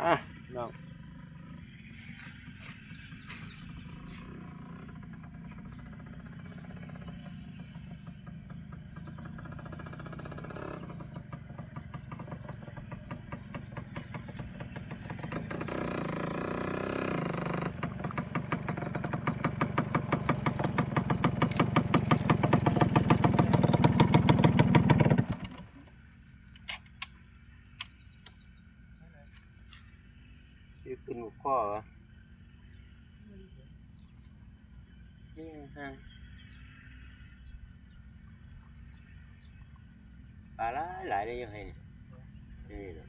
อะน้อง ขึ้นหัวข้อวะนี่ฮะปลาหลายหลายได้ยังไงเนี่ยนี่เนาะ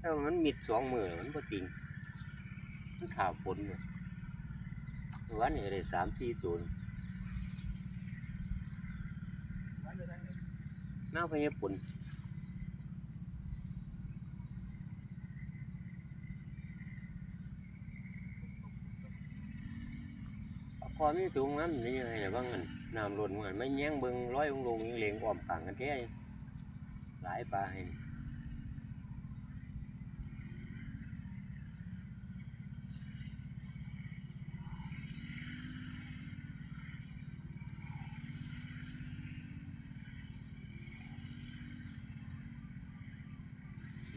ถ้ามันมีสองมือมันก็จริงมันข่าวฝนเนี่ยวันนี้ก็ได้สามสี่ศูนย์หน้าพญาปุ่น พอมีสูงนั้นนี่ยังไงเนี่ยบางเงินน้ำล้นมันไม่แย่งเบิ่งร้อยองลงยังเหลียงอ้อมต่างกันแท้หลายปลาให้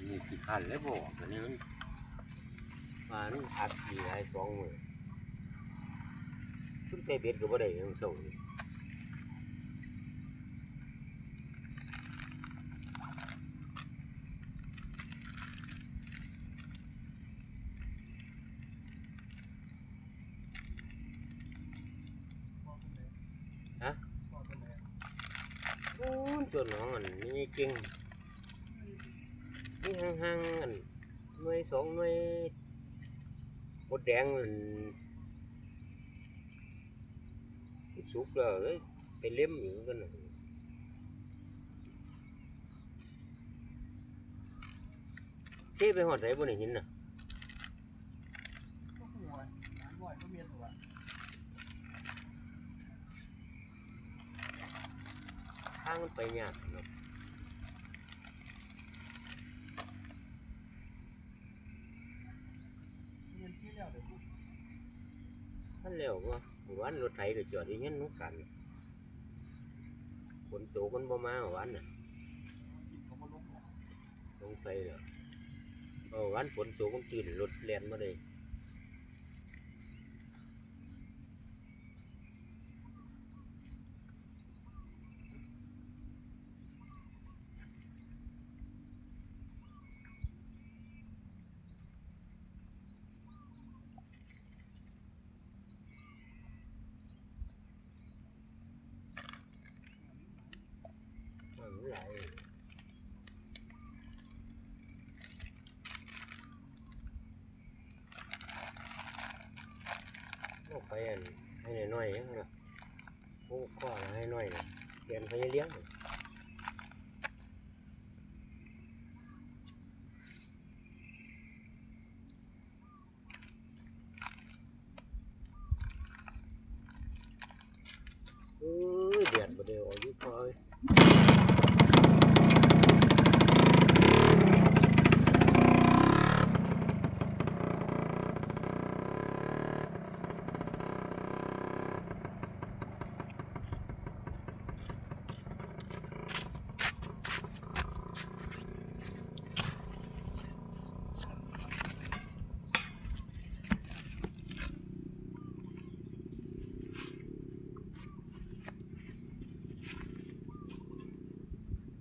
มีกี่คันแล้วบอกอันนี้มันมานี่อัดกี่หลายสองมือ ขึ้นไปเบ็ดก็บ่ได้ยังส่งนี่โอ้ตัวน้องอันนี้เก่งนี่ห่างๆอันหน่วยสองหน่วยบดแดงอัน สุกแล้วเอ้ยไปเล่มอยู่กันนะเทไปหอดไหนบนหินน่ะทางมันไปยากเนาะ ท่านเร็วก็วันรถไถก็จอดอยู่เงี้ยนุกันฝนตกมันบ่มาหวันน่ะลงไปแล้วเออวันฝนตกมันตื่นรถแลนมาเลย เอ็นให้น้อยๆยังนะโอ้ข้อให้น้อยเนะเรียนพยเลี้ยงเดือดมาเดียวอายุพอ